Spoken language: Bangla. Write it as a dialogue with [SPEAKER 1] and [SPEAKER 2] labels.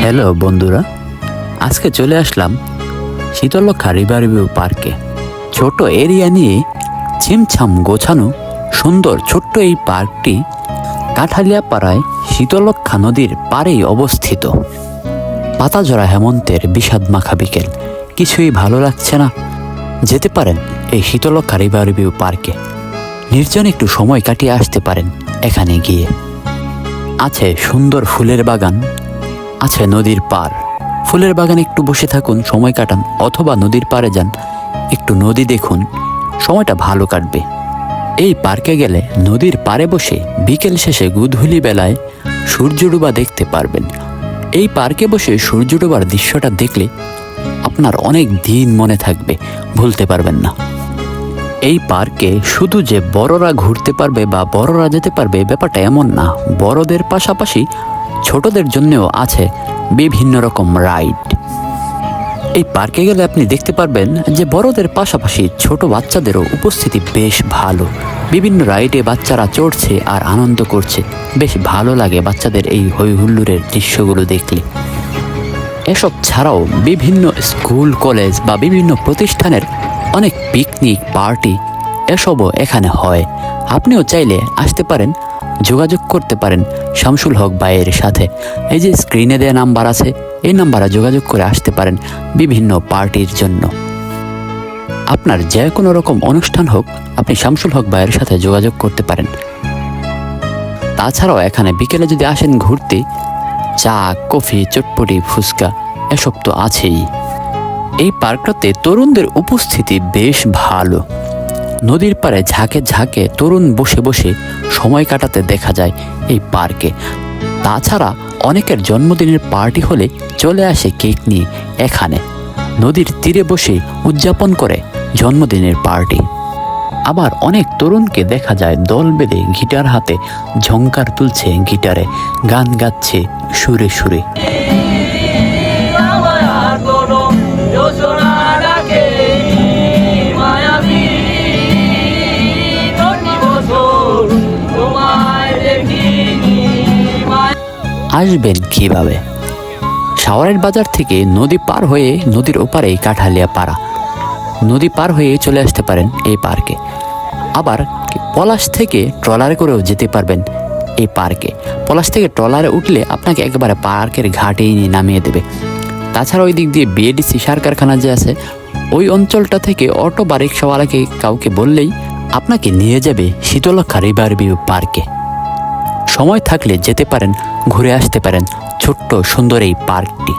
[SPEAKER 1] হ্যালো বন্ধুরা, আজকে চলে আসলাম শীতলক্ষা রিভার পার্কে। ছোট এরিয়া নিয়ে ছিমছাম গোছানো সুন্দর ছোট্ট এই পার্কটি কাঠালিয়া পাড়ায় শীতলক্ষা নদীর পাড়েই অবস্থিত। পাতাঝরা হেমন্তের বিষাদ মাখা বিকেল। কিছুই ভালো লাগছে না। যেতে পারেন এই শীতলক্ষা রিভার পার্কে। নির্জন একটু সময় কাটিয়ে আসতে পারেন এখানে গিয়ে। আছে সুন্দর ফুলের বাগান, আছে নদীর পার। ফুলের বাগানে একটু বসে থাকুন, সময় কাটান, অথবা নদীর পাড়ে যান। একটু নদী দেখুন, সময়টা ভালো কাটবে। এই পার্কে গেলে নদীর পাড়ে বসে বিকেল শেষে গুধুলি বেলায় সূর্য ডুবা দেখতে পারবেন। এই পার্কে বসে সূর্য ডুবার দৃশ্যটা দেখলে আপনার অনেক দিন মনে থাকবে, ভুলতে পারবেন না। এই পার্কে শুধু যে বড়রা ঘুরতে পারবে বা বড়রা যেতে পারবে ব্যাপারটা এমন না, বড়দের পাশাপাশি ছোটদের জন্যেও আছে বিভিন্ন রকম রাইড। এই পার্কে গেলে আপনি দেখতে পারবেন যে বড়দের পাশাপাশি ছোট বাচ্চাদেরও উপস্থিতি বেশ ভালো। বিভিন্ন রাইডে বাচ্চারা চড়ছে আর আনন্দ করছে। বেশ ভালো লাগে বাচ্চাদের এই হই হুল্লোড়ের দৃশ্যগুলো দেখলে। এসব ছাড়াও বিভিন্ন স্কুল, কলেজ বা বিভিন্ন প্রতিষ্ঠানের অনেক পিকনিক পার্টি এসবও এখানে হয়। আপনিও চাইলে আসতে পারেন, যোগাযোগ করতে পারেন শামসুল হক ভাইয়ের সাথে। এই যে স্ক্রিনে দেওয়া নাম্বার আছে, এই নাম্বারে যোগাযোগ করে আসতে পারেন বিভিন্ন পার্টির জন্য। আপনার যে কোনো রকম অনুষ্ঠান হোক, আপনি শামসুল হক ভাইয়ের সাথে যোগাযোগ করতে পারেন। তাছাড়াও এখানে বিকেলে যদি আসেন ঘুরতে, চা, কফি, চটপটি, ফুচকা, এসব তো আছেই। এই পার্কটাতে তরুণদের উপস্থিতি বেশ ভালো। নদীর পাড়ে ঝাঁকে ঝাঁকে তরুণ বসে বসে সময় কাটাতে দেখা যায় এই পার্কে। তাছাড়া অনেকের জন্মদিনের পার্টি হলে চলে আসে কেক নিয়ে এখানে। নদীর তীরে বসে উদযাপন করে জন্মদিনের পার্টি। আবার অনেক তরুণকে দেখা যায় দল বেঁধে গিটার হাতে ঝংকার তুলছে গিটারে, গান গাচ্ছে সুরে সুরে। আসবেন কীভাবে? শাওয়ারের বাজার থেকে নদী পার হয়ে নদীর ওপারে কাঠালিয়া পাড়া। নদী পার হয়ে চলে আসতে পারেন এই পার্কে। আবার পলাশ থেকে ট্রলারে করেও যেতে পারবেন এই পার্কে। পলাশ থেকে ট্রলারে উঠলে আপনাকে একবারে পার্কের ঘাটেই নিয়ে নামিয়ে দেবে। তাছাড়া ওই দিক দিয়ে বিএডিসি সার কারখানা যে আছে, ওই অঞ্চলটা থেকে অটো বা রিক্সাওয়ালাকে কাউকে বললেই আপনাকে নিয়ে যাবে শীতলক্ষা রিভার ভিউ পার্কে। সময় থাকলে যেতে পারেন ঘুরে আসতে পারেন ছোট্ট সুন্দর এই পার্কটি।